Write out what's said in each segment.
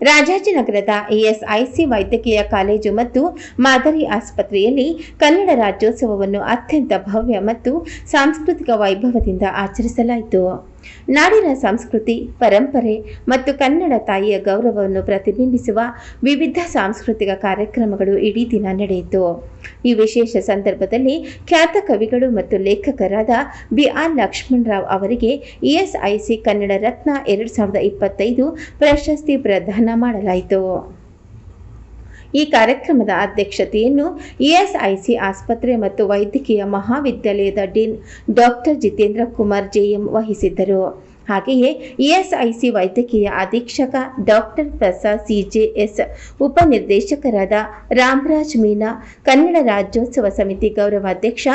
ರಾಜಾಜಿನಗರದ ESIC ವೈದ್ಯಕೀಯ college ಮತ್ತು ಮಾದರಿ ಆಸ್ಪತ್ರೆಯಲ್ಲಿ ಕನ್ನಡ ರಾಜ್ಯೋತ್ಸವವನ್ನು ಅತ್ಯಂತ ಭವ್ಯ ಮತ್ತು ಸಾಂಸ್ಕೃತಿಕ ವೈಭವದಿಂದ ಆಚರಿಸಲಾಯಿತು. ನಾಡಿನ ಸಂಸ್ಕೃತಿ, ಪರಂಪರೆ ಮತ್ತು ಕನ್ನಡ ತಾಯಿಯ ಗೌರವವನ್ನು ಪ್ರತಿಬಿಂಬಿಸುವ ವಿವಿಧ ಸಾಂಸ್ಕೃತಿಕ ಕಾರ್ಯಕ್ರಮಗಳು ಇಡೀ ದಿನ ನಡೆಯಿತು. ಈ ವಿಶೇಷ ಸಂದರ್ಭದಲ್ಲಿ ಖ್ಯಾತ ಕವಿಗಳು ಮತ್ತು ಲೇಖಕರಾದ ಬಿ ಆರ್ ಲಕ್ಷ್ಮಣರಾವ್ ಅವರಿಗೆ ಇಎಸ್ಐಸಿ ಕನ್ನಡ ರತ್ನ ಎರಡು ಸಾವಿರದ ಇಪ್ಪತ್ತೈದು ಪ್ರಶಸ್ತಿ ಪ್ರದಾನ ಮಾಡಲಾಯಿತು. ಈ ಕಾರ್ಯಕ್ರಮದ ಅಧ್ಯಕ್ಷತೆಯನ್ನು ಇಎಸ್ಐಸಿ ಆಸ್ಪತ್ರೆ ಮತ್ತು ವೈದ್ಯಕೀಯ ಮಹಾವಿದ್ಯಾಲಯದ dean doctor Jitendra Kumar JM ವಹಿಸಿದ್ದರು. ಹಾಗೆಯೇ ಇಎಸ್ಐಸಿ ವೈದ್ಯಕೀಯ ಅಧೀಕ್ಷಕ ಡಾಕ್ಟರ್ ಪ್ರಸಾದ್ ಸಿಜೆಎಸ್ ಉಪನಿರ್ದೇಶಕರಾದ ರಾಮರಾಜ್ ಮೀನಾ, ಕನ್ನಡ ರಾಜ್ಯೋತ್ಸವ ಸಮಿತಿ ಗೌರವಾಧ್ಯಕ್ಷ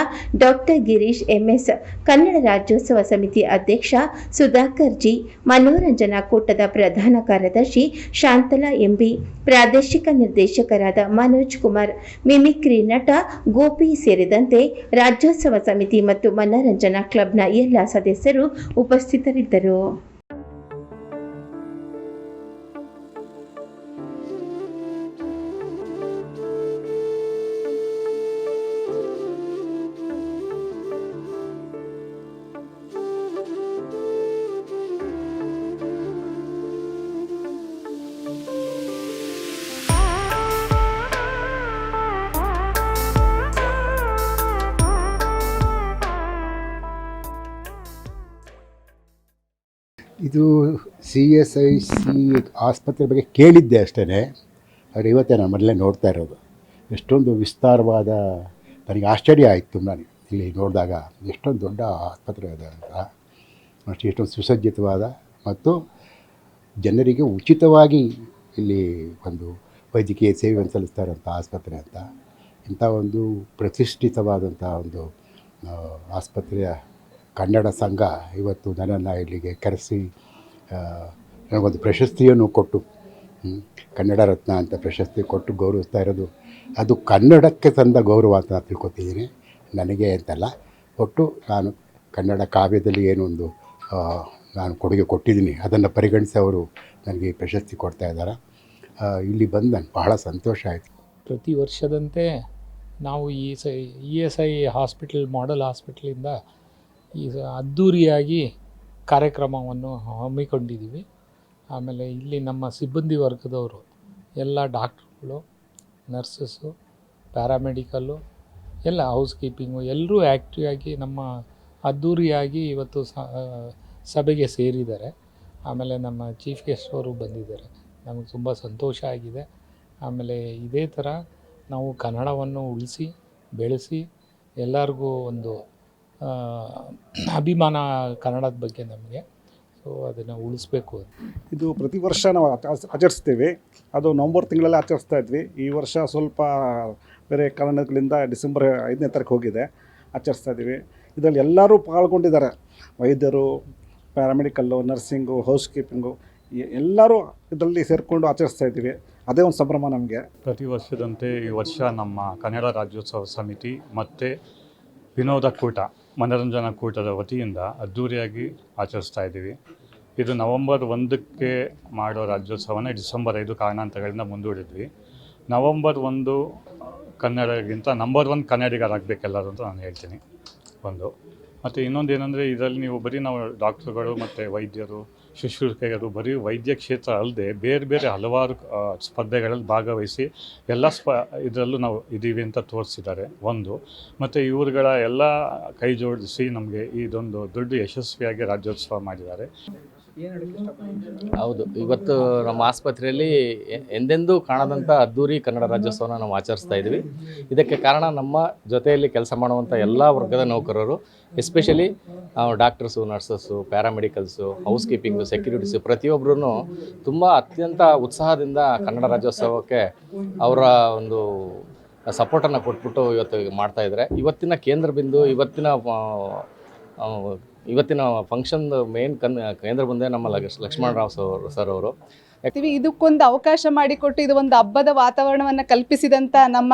ಡಾಕ್ಟರ್ ಗಿರೀಶ್ ಎಂಎಸ್ ಕನ್ನಡ ರಾಜ್ಯೋತ್ಸವ ಸಮಿತಿ ಅಧ್ಯಕ್ಷ ಸುಧಾಕರ್ ಜಿ, ಮನೋರಂಜನಾ ಕೂಟದ ಪ್ರಧಾನ ಕಾರ್ಯದರ್ಶಿ ಶಾಂತಲಾ ಎಂಬಿ, ಪ್ರಾದೇಶಿಕ ನಿರ್ದೇಶಕರಾದ ಮನೋಜ್ ಕುಮಾರ್, ಮಿಮಿಕ್ರಿ ನಟ ಗೋಪಿ ಸೇರಿದಂತೆ ರಾಜ್ಯೋತ್ಸವ ಸಮಿತಿ ಮತ್ತು ಮನೋರಂಜನಾ ಕ್ಲಬ್ನ ಎಲ್ಲ ಸದಸ್ಯರು ಉಪಸ್ಥಿತರಿದ್ದರು. 比如。ಇದು ಸಿ ಎಸ್ ಐ ಸಿ ಆಸ್ಪತ್ರೆ ಬಗ್ಗೆ ಕೇಳಿದ್ದೆ ಅಷ್ಟೇ ಆದರೆ ಇವತ್ತೇ ನಾನು ಮೊದಲೇ ನೋಡ್ತಾ ಇರೋದು. ಎಷ್ಟೊಂದು ವಿಸ್ತಾರವಾದ, ನನಗೆ ಆಶ್ಚರ್ಯ ಆಯಿತು ನಾನು ಇಲ್ಲಿ ನೋಡಿದಾಗ ಎಷ್ಟೊಂದು ದೊಡ್ಡ ಆಸ್ಪತ್ರೆ ಇದೆ ಅಂತ. ಅಷ್ಟು ಎಷ್ಟೊಂದು ಸುಸಜ್ಜಿತವಾದ ಮತ್ತು ಜನರಿಗೆ ಉಚಿತವಾಗಿ ಇಲ್ಲಿ ಒಂದು ವೈದ್ಯಕೀಯ ಸೇವೆಯನ್ನು ಸಲ್ಲಿಸ್ತಾ ಇರೋಂಥ ಆಸ್ಪತ್ರೆ ಅಂತ. ಇಂಥ ಒಂದು ಪ್ರತಿಷ್ಠಿತವಾದಂಥ ಒಂದು ಆಸ್ಪತ್ರೆಯ ಕನ್ನಡ ಸಂಘ ಇವತ್ತು ನನ್ನನ್ನು ಇಲ್ಲಿಗೆ ಕರೆಸಿ ನನಗೊಂದು ಪ್ರಶಸ್ತಿಯನ್ನು ಕೊಟ್ಟು ಕನ್ನಡ ರತ್ನ ಅಂತ ಪ್ರಶಸ್ತಿ ಕೊಟ್ಟು ಗೌರವಿಸ್ತಾ ಇರೋದು. ಅದು ಕನ್ನಡಕ್ಕೆ ತಂದ ಗೌರವ ಅಂತ ತಿಳ್ಕೊತಿದ್ದೀನಿ. ನನಗೆ ಅಂತಲ್ಲ. ಒಟ್ಟು ನಾನು ಕನ್ನಡ ಕಾವ್ಯದಲ್ಲಿ ಏನೊಂದು ನಾನು ಕೊಡುಗೆ ಕೊಟ್ಟಿದ್ದೀನಿ. ಅದನ್ನು ಪರಿಗಣಿಸಿ ಅವರು ನನಗೆ ಪ್ರಶಸ್ತಿ ಕೊಡ್ತಾ ಇದ್ದಾರೆ. ಇಲ್ಲಿ ಬಂದು ನನಗೆ ಬಹಳ ಸಂತೋಷ ಆಯಿತು. ಪ್ರತಿ ವರ್ಷದಂತೆ ನಾವು ಈ ಸ E S I hospital, model ಹಾಸ್ಪಿಟ್ಲಿಂದ ಈ ಅದ್ದೂರಿಯಾಗಿ ಕಾರ್ಯಕ್ರಮವನ್ನು ಹಮ್ಮಿಕೊಂಡಿದ್ದೀವಿ. ಆಮೇಲೆ ಇಲ್ಲಿ ನಮ್ಮ ಸಿಬ್ಬಂದಿ ವರ್ಗದವರು, ಎಲ್ಲ ಡಾಕ್ಟ್ರುಗಳು, ನರ್ಸಸ್ಸು, ಪ್ಯಾರಾಮೆಡಿಕಲ್ಲು, ಎಲ್ಲ ಹೌಸ್ ಕೀಪಿಂಗು ಎಲ್ಲರೂ ಆ್ಯಕ್ಟಿವ್ ಆಗಿ ನಮ್ಮ ಅದ್ಧೂರಿಯಾಗಿ ಇವತ್ತು ಸಭೆಗೆ ಸೇರಿದ್ದಾರೆ. ಆಮೇಲೆ ನಮ್ಮ ಚೀಫ್ ಗೆಸ್ಟ್ ಅವರು ಬಂದಿದ್ದಾರೆ. ನಮಗೆ ತುಂಬ ಸಂತೋಷ ಆಗಿದೆ. ಆಮೇಲೆ ಇದೇ ಥರ ನಾವು ಕನ್ನಡವನ್ನು ಉಳಿಸಿ, ಬೆಳೆಸಿ ಎಲ್ಲರಿಗೂ ಒಂದು ಅಭಿಮಾನ ಕನ್ನಡದ ಬಗ್ಗೆ ನಮಗೆ. ಸೊ ಅದನ್ನು ಉಳಿಸ್ಬೇಕು. ಇದು ಪ್ರತಿ ವರ್ಷ ನಾವು ಆಚರಿಸ್ತೇವೆ ಆಚರಿಸ್ತೀವಿ. ಅದು ನವಂಬರ್ ತಿಂಗಳಲ್ಲಿ ಆಚರಿಸ್ತಾ ಇದ್ವಿ. ಈ ವರ್ಷ ಸ್ವಲ್ಪ ಬೇರೆ ಕಾರಣಗಳಿಂದ ಡಿಸೆಂಬರ್ ಐದನೇ ತಾರೀಕು ಹೋಗಿದೆ. ಆಚರಿಸ್ತಾ ಇದ್ದೀವಿ. ಇದರಲ್ಲಿ ಎಲ್ಲರೂ ಪಾಲ್ಗೊಂಡಿದ್ದಾರೆ. ವೈದ್ಯರು ಪ್ಯಾರಾಮೆಡಿಕಲ್ಲು ನರ್ಸಿಂಗು ಹೌಸ್ ಕೀಪಿಂಗು ಎಲ್ಲರೂ ಇದರಲ್ಲಿ ಸೇರಿಕೊಂಡು ಆಚರಿಸ್ತಾ ಇದ್ದೀವಿ. ಅದೇ ಒಂದು ಸಂಭ್ರಮ ನಮಗೆ. ಪ್ರತಿ ವರ್ಷದಂತೆ ಈ ವರ್ಷ ನಮ್ಮ ಕನ್ನಡ ರಾಜ್ಯೋತ್ಸವ ಸಮಿತಿ ಮತ್ತು ವಿನೋದ ಕೂಟ. ಮನರಂಜನಾ ಕೂಟದ ವತಿಯಿಂದ ಅದ್ಧೂರಿಯಾಗಿ ಆಚರಿಸ್ತಾ ಇದ್ದೀವಿ. ಇದು ನವಂಬರ್ ಒಂದಕ್ಕೆ ಮಾಡೋ ರಾಜ್ಯೋತ್ಸವನ ಡಿಸೆಂಬರ್ ಐದು ಕಾರಣಾಂತರಗಳಿಂದ ಮುಂದೂಡಿದ್ವಿ. ನವಂಬರ್ ಒಂದು ಕನ್ನಡಗಿಂತ ನಂಬರ್ ಒನ್ ಕನ್ನಡಿಗರಾಗಬೇಕೆಲ್ಲರೂ ಅಂತ ನಾನು ಹೇಳ್ತೀನಿ. ಒಂದು. ಮತ್ತು ಇನ್ನೊಂದು ಏನಂದರೆ ಇದರಲ್ಲಿ ನೀವು ಬರೀ ನಾವು ಡಾಕ್ಟ್ರುಗಳು ಮತ್ತು ವೈದ್ಯರು ಶುಶ್ರೂಷಕರು ಬರೀ ವೈದ್ಯ ಕ್ಷೇತ್ರ ಅಲ್ಲದೆ ಬೇರೆ ಬೇರೆ ಹಲವಾರು ಸ್ಪರ್ಧೆಗಳಲ್ಲಿ ಭಾಗವಹಿಸಿ ಎಲ್ಲ ಸ್ಪ, ಇದರಲ್ಲೂ ನಾವು ಇದ್ದೀವಿ ಅಂತ ತೋರಿಸಿದ್ದಾರೆ. ಒಂದು, ಮತ್ತು ಇವ್ರುಗಳ ಎಲ್ಲ ಕೈ ಜೋಡಿಸಿ ನಮಗೆ ಇದೊಂದು ದೊಡ್ಡ ಯಶಸ್ವಿಯಾಗಿ ರಾಜ್ಯೋತ್ಸವ ಮಾಡಿದ್ದಾರೆ. ಹೌದು. ಇವತ್ತು ನಮ್ಮ ಆಸ್ಪತ್ರೆಯಲ್ಲಿ ಎಂದೆಂದೂ ಕಾಣದಂಥ ಅದ್ದೂರಿ ಕನ್ನಡ ರಾಜ್ಯೋತ್ಸವನ ನಾವು ಆಚರಿಸ್ತಾ ಇದ್ವಿ. ಇದಕ್ಕೆ ಕಾರಣ ನಮ್ಮ ಜೊತೆಯಲ್ಲಿ ಕೆಲಸ ಮಾಡುವಂಥ ಎಲ್ಲ ವರ್ಗದ ನೌಕರರು, especially doctors, nurses, paramedicals housekeeping securities ಪ್ರತಿಯೊಬ್ಬರೂ ತುಂಬ ಅತ್ಯಂತ ಉತ್ಸಾಹದಿಂದ ಕನ್ನಡ ರಾಜ್ಯೋತ್ಸವಕ್ಕೆ ಅವರ ಒಂದು ಸಪೋರ್ಟನ್ನು ಕೊಟ್ಬಿಟ್ಟು ಇವತ್ತು ಮಾಡ್ತಾ ಇದ್ದಾರೆ. ಇವತ್ತಿನ ಕೇಂದ್ರ ಬಿಂದು, ಇವತ್ತಿನ ಇವತ್ತಿನ ಫಂಕ್ಷನ್ ಮೇನ್ ಕನ್ ಕೇಂದ್ರ ಬಂದೇ ನಮ್ಮ ಲಕ್ಷ್ಮಣ್ ಲಕ್ಷ್ಮಣರಾವ್ ಸರ್ ಸರ್ ಅವರು. ಇದಕ್ಕೊಂದು ಅವಕಾಶ ಮಾಡಿಕೊಟ್ಟು ಇದು ಒಂದು ಹಬ್ಬದ ವಾತಾವರಣವನ್ನು ಕಲ್ಪಿಸಿದಂಥ ನಮ್ಮ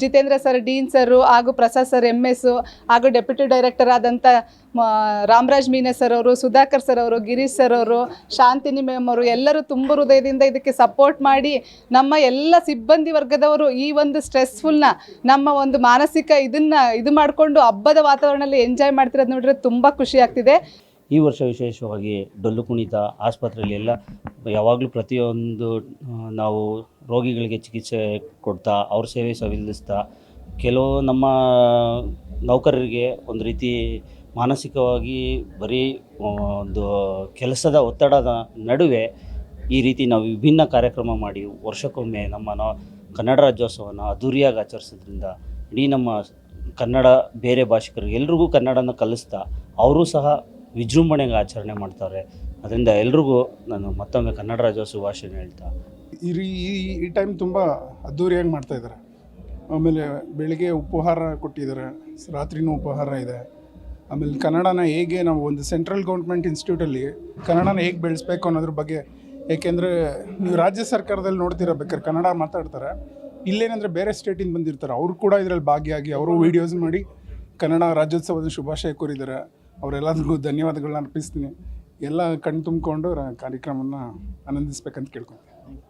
ಜಿತೇಂದ್ರ ಸರ್, ಡೀನ್ ಸರ್ ಹಾಗೂ ಪ್ರಸಾದ್ ಸರ್ ಎಂ ಎಸ್ ಹಾಗೂ ಡೆಪ್ಯೂಟಿ ಡೈರೆಕ್ಟರ್ ಆದಂಥ ರಾಮರಾಜ್ ಮೀನಾ ಸರ್ ಅವರು, ಸುಧಾಕರ್ ಸರ್ ಅವರು, ಗಿರೀಶ್ ಸರ್ ಅವರು, ಶಾಂತಿನಿ ಮ್ಯಾಮ್ ಅವರು ಎಲ್ಲರೂ ತುಂಬ ಹೃದಯದಿಂದ ಇದಕ್ಕೆ ಸಪೋರ್ಟ್ ಮಾಡಿ ನಮ್ಮ ಎಲ್ಲ ಸಿಬ್ಬಂದಿ ವರ್ಗದವರು ಈ ಒಂದು ಸ್ಟ್ರೆಸ್ಫುಲ್ನ ನಮ್ಮ ಒಂದು ಮಾನಸಿಕ ಇದನ್ನ, ಇದು ಮಾಡಿಕೊಂಡು ಹಬ್ಬದ ವಾತಾವರಣದಲ್ಲಿ ಎಂಜಾಯ್ ಮಾಡ್ತಿರೋದು ನೋಡಿದ್ರೆ ತುಂಬ ಖುಷಿ ಆಗ್ತಿದೆ. ಈ ವರ್ಷ ವಿಶೇಷವಾಗಿ ಡೊಳ್ಳು ಕುಣಿತ ಆಸ್ಪತ್ರೆಯಲ್ಲಿ ಎಲ್ಲ ಯಾವಾಗಲೂ ಪ್ರತಿಯೊಂದು ನಾವು ರೋಗಿಗಳಿಗೆ ಚಿಕಿತ್ಸೆ ಕೊಡ್ತಾ, ಅವ್ರ ಸೇವೆ ಸವಿಲ್ಲಿಸ್ತಾ ಕೆಲವು ನಮ್ಮ ನೌಕರರಿಗೆ ಒಂದು ರೀತಿ ಮಾನಸಿಕವಾಗಿ ಬರೀ ಒಂದು ಕೆಲಸದ ಒತ್ತಡದ ನಡುವೆ ಈ ರೀತಿ ನಾವು ವಿಭಿನ್ನ ಕಾರ್ಯಕ್ರಮ ಮಾಡಿ ವರ್ಷಕ್ಕೊಮ್ಮೆ ನಮ್ಮ ಕನ್ನಡ ರಾಜ್ಯೋತ್ಸವನ ಅದ್ದೂರಿಯಾಗಿ ಆಚರಿಸೋದ್ರಿಂದ ಇಡೀ ನಮ್ಮ ಕನ್ನಡ ಬೇರೆ ಭಾಷಿಕರು ಎಲ್ರಿಗೂ ಕನ್ನಡನ ಕಲಿಸ್ತಾ, ಅವರೂ ಸಹ ವಿಜೃಂಭಣೆಗೆ ಆಚರಣೆ ಮಾಡ್ತಾರೆ. ಅದರಿಂದ ಎಲ್ರಿಗೂ ನಾನು ಮತ್ತೊಮ್ಮೆ ಕನ್ನಡ ರಾಜ್ಯೋತ್ಸವ ಭಾಷೆನ ಹೇಳ್ತಾ. ಈ ಈ- ಈ ಟೈಮ್ ತುಂಬ ಅದ್ಧೂರಿಯಾಗಿ ಮಾಡ್ತಾ ಇದ್ದಾರೆ. ಆಮೇಲೆ ಬೆಳಿಗ್ಗೆ ಉಪಹಾರ ಕೊಟ್ಟಿದ್ದಾರೆ. ರಾತ್ರಿನೂ ಉಪಹಾರ ಇದೆ. ಆಮೇಲೆ ಕನ್ನಡನ ಹೇಗೆ ನಾವು ಒಂದು ಸೆಂಟ್ರಲ್ ಗೌರ್ಮೆಂಟ್ ಇನ್ಸ್ಟಿಟ್ಯೂಟಲ್ಲಿ ಕನ್ನಡನ ಹೇಗೆ ಬೆಳೆಸ್ಬೇಕು ಅನ್ನೋದ್ರ ಬಗ್ಗೆ, ಏಕೆಂದರೆ ನೀವು ರಾಜ್ಯ ಸರ್ಕಾರದಲ್ಲಿ ನೋಡ್ತೀರ ಬೇಕಾದ್ರೆ ಕನ್ನಡ ಮಾತಾಡ್ತಾರೆ. ಇಲ್ಲೇನಂದರೆ ಬೇರೆ ಸ್ಟೇಟಿಂದ ಬಂದಿರ್ತಾರೆ. ಅವರು ಕೂಡ ಇದರಲ್ಲಿ ಭಾಗಿಯಾಗಿ ಅವರು ವೀಡಿಯೋಸ್ ಮಾಡಿ ಕನ್ನಡ ರಾಜ್ಯೋತ್ಸವದ ಶುಭಾಶಯ ಕೋರಿದ್ದಾರೆ. ಅವರೆಲ್ಲರಿಗೂ ಧನ್ಯವಾದಗಳನ್ನ ಅರ್ಪಿಸ್ತೀನಿ. ಎಲ್ಲ ಕಣ್ ತುಂಬಿಕೊಂಡು ಕಾರ್ಯಕ್ರಮವನ್ನು ಆನಂದಿಸ್ಬೇಕಂತ ಕೇಳ್ಕೊತೀನಿ.